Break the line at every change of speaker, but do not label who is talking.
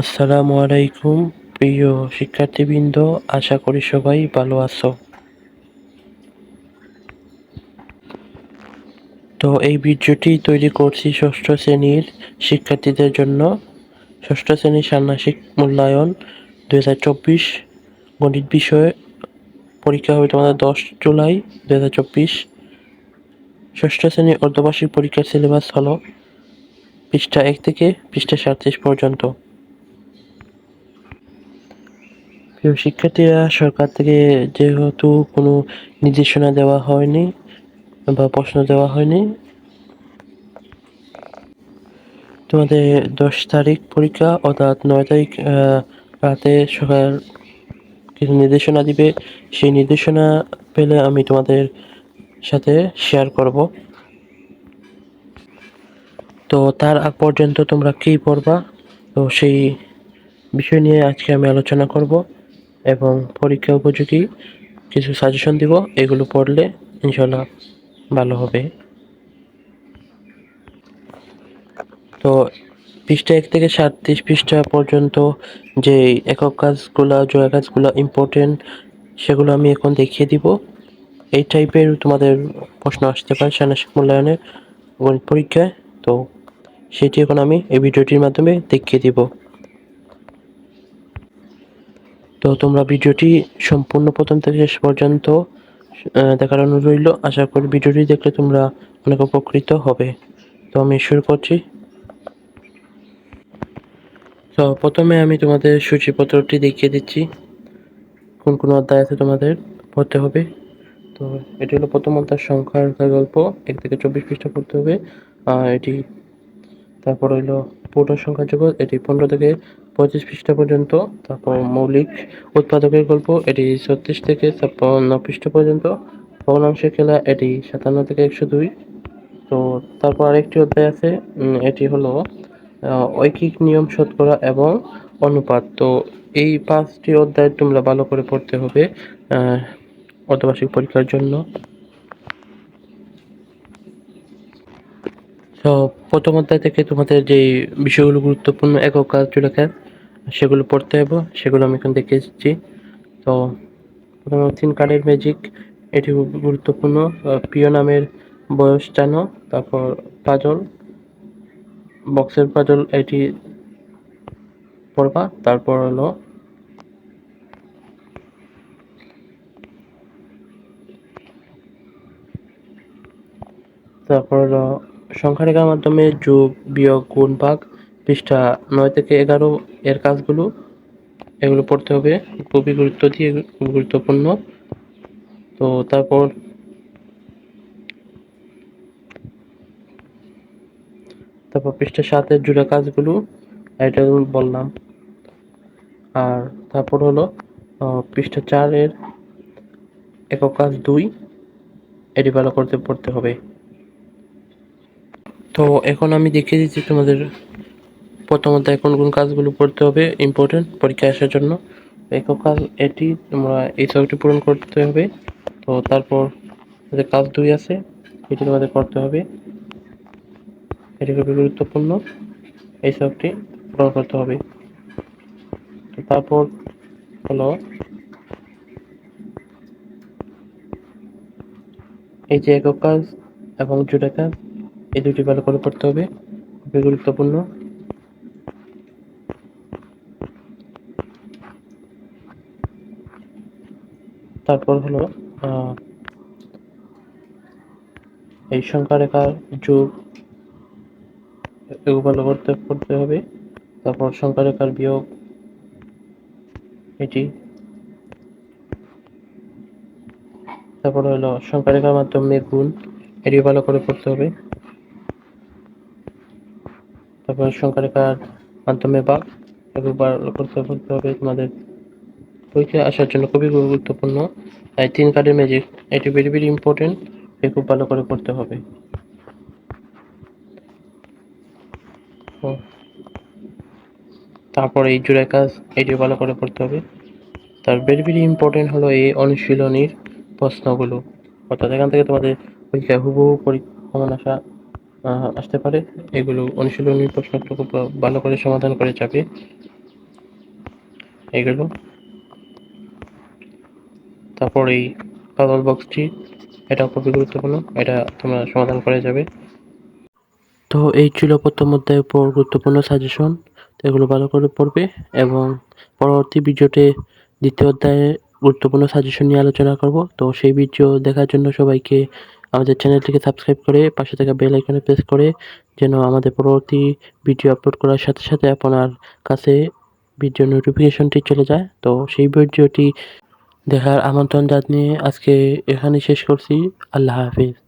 আসসালামু আলাইকুম, প্রিয় শিক্ষার্থীবৃন্দ, আশা করি সবাই ভালো আছো। তো এই ভিডিওটি তৈরি করছি ষষ্ঠ শ্রেণির শিক্ষার্থীদের জন্য। ষষ্ঠ শ্রেণির ষান্মাসিক মূল্যায়ন দু হাজার চব্বিশ গণিত বিষয়ে। পরীক্ষা হবে তোমাদের দশ জুলাই দু হাজার চব্বিশ। ষষ্ঠ শ্রেণির অর্ধবার্ষিক পরীক্ষার সিলেবাস হলো পৃষ্ঠা এক থেকে পৃষ্ঠা সাতত্রিশ পর্যন্ত। প্রিয় শিক্ষার্থীরা, সরকার থেকে যেহেতু কোনো নির্দেশনা দেওয়া হয়নি বা প্রশ্ন দেওয়া হয়নি, তোমাদের দশ তারিখ পরীক্ষা অর্থাৎ নয় তারিখ রাতে সকাল কিছু নির্দেশনা দিবে। সেই নির্দেশনা পেলে আমি তোমাদের সাথে শেয়ার করব। তো তার আগ পর্যন্ত তোমরা কী পড়বা? তো সেই বিষয় নিয়ে আজকে আমি আলোচনা করব। এবং পরীক্ষা উপযোগী কিছু সাজেশন দিব, এগুলো পড়লে ইনশাল্লাহ ভালো হবে। তো পৃষ্ঠা এক থেকে সাতত্রিশ পৃষ্ঠা পর্যন্ত যে একক কাজগুলো জয়া কাজগুলো ইম্পর্টেন্ট সেগুলো আমি এখন দেখিয়ে দিব। এই টাইপের তোমাদের প্রশ্ন আসতে পারে ষান্মাসিক মূল্যায়নের গণিত পরীক্ষায়। তো সেটি এখন আমি এই ভিডিওটির মাধ্যমে দেখিয়ে দিব। তো তোমরা ভিডিওটি সম্পূর্ণ প্রথম থেকে শেষ পর্যন্ত দেখার অনুরোধ রইল। আশা করি ভিডিওটি দেখলে তোমরা অনেক উপকৃত হবে। তো আমি শুরু করছি। তো প্রথমে আমি তোমাদের সূচিপত্রটি দেখিয়ে দিচ্ছি। কোন কোন অধ্যায় আছে তোমাদের পড়তে হবে? তো এটি হলো প্রথম অধ্যায় সংখ্যার গল্প। এক থেকে চব্বিশ পৃষ্ঠা পড়তে হবে। এটি তারপর হইল পূর্ণ সংখ্যা জগৎ। এটি পনেরো থেকে পঁয়ত্রিশ পৃষ্ঠা পর্যন্ত তারপর মৌলিক উৎপাদকের গল্প এটি ছত্রিশ থেকে ছাপ্পান্ন পৃষ্ঠা পর্যন্ত ভগ্নাংশের খেলা এটি সাতান্ন থেকে একশো দুই। তো তারপর আরেকটি অধ্যায় আছে এটি হলো ঐকিক নিয়ম শতকরা এবং অনুপাত। তো এই পাঁচটি অধ্যায় তোমরা ভালো করে পড়তে হবে অর্ধবার্ষিক পরীক্ষার জন্য। তো প্রথম অধ্যায় থেকে তোমাদের যে বিষয়গুলো গুরুত্বপূর্ণ একক কাজ লেখা সেগুলো পড়তে হবে সেগুলো আমি এখন দেখে এসেছি তো প্রথমে তিন কার্ডের ম্যাজিক এটি গুরুত্বপূর্ণ প্রিয় নামের বয়স জানো, তারপর পাজল বক্সের পাজল এটি পড়বা, তারপর হলো তারপর হলো সংখ্যারেখার মাধ্যমে যোগ, বিয়োগ, গুণ, ভাগ। পৃষ্ঠা নয় থেকে এগারো এর কাজগুলো, এগুলো পড়তে হবে। খুবই গুরুত্ব দিয়ে গুরুত্বপূর্ণ। তো তারপর তারপর পৃষ্ঠা সাতের জুড়ে কাজগুলো, এটা বললাম। আর তারপর হলো পৃষ্ঠা চারের একক কাজ দুই, এটি ভালো করতে, পড়তে হবে। তো এখন আমি দেখিয়ে দিচ্ছি তোমাদের প্রথমত কোন কোন কাজগুলো করতে হবে ইম্পর্টেন্ট পরীক্ষা আসার জন্য। একক কাজ এটি, তোমরা এই ছবিটি পূরণ করতে হবে। তো তারপর যে কাজ দুই আছে, এটি তোমাদের করতে হবে। এটি খুবই গুরুত্বপূর্ণ, এই ছকটি পূরণ করতে হবে। তারপর হলো, এই যে একক কাজ এবং জুড়ে কাজ, এই দুটি ভালো করে করতে হবে। খুবই গুরুত্বপূর্ণ। তারপর হলো এই সংখ্যা রেখার যোগ ভালো করতে হবে। তারপর সংখ্যা রেখার বিয়োগ, এটি। তারপর হলো সংখ্যা রেখার মাধ্যমে গুণ, এটি ভালো করে পড়তে হবে। তারপর সংখ্যা রেখার মাধ্যমে বা এগুলো করতে পড়তে হবে তোমাদের। পরীক্ষায় আসার জন্য খুবই গুরুত্বপূর্ণ। তাই তিন কার্ডের ম্যাজিক এটি ভেরি ভেরি ইম্পর্টেন্ট এ খুব ভালো করে করতে হবে। তারপরে এই জোড়া কাজ, এটি ভালো করে পড়তে হবে। তার ভেরি ভেরি ইম্পর্টেন্ট হলো এই অনুশীলনীর প্রশ্নগুলো। অর্থাৎ এখান থেকে তোমাদের পরীক্ষায় হুবহু পরীক্ষা আসা আসতে পারে। এগুলো অনুশীলনীর প্রশ্নগুলো খুব ভালো করে সমাধান করে যাবে। এগুলো তারপর এই পাজল বক্সটি এটা খুবই গুরুত্বপূর্ণ এটা তোমরা সমাধান করে যাবে। তো এই ছিল প্রথম অধ্যায়ের উপর গুরুত্বপূর্ণ সাজেশন এগুলো ভালো করে পড়বে এবং পরবর্তী ভিডিওতে দ্বিতীয় অধ্যায়ে গুরুত্বপূর্ণ সাজেশন নিয়ে আলোচনা করব। তো সেই ভিডিও দেখার জন্য সবাইকে আমাদের চ্যানেলটিকে সাবস্ক্রাইব করে পাশে থাকা বেল আইকনে প্রেস করে, যেন আমাদের পরবর্তী ভিডিও আপলোড করার সাথে সাথে আপনার কাছে ভিডিও নোটিফিকেশনটি চলে যায়। তো সেই ভিডিওটি দেখার আমন্ত্রণ জানিয়ে আজকে এখানে শেষ করছি। আল্লাহ হাফিজ।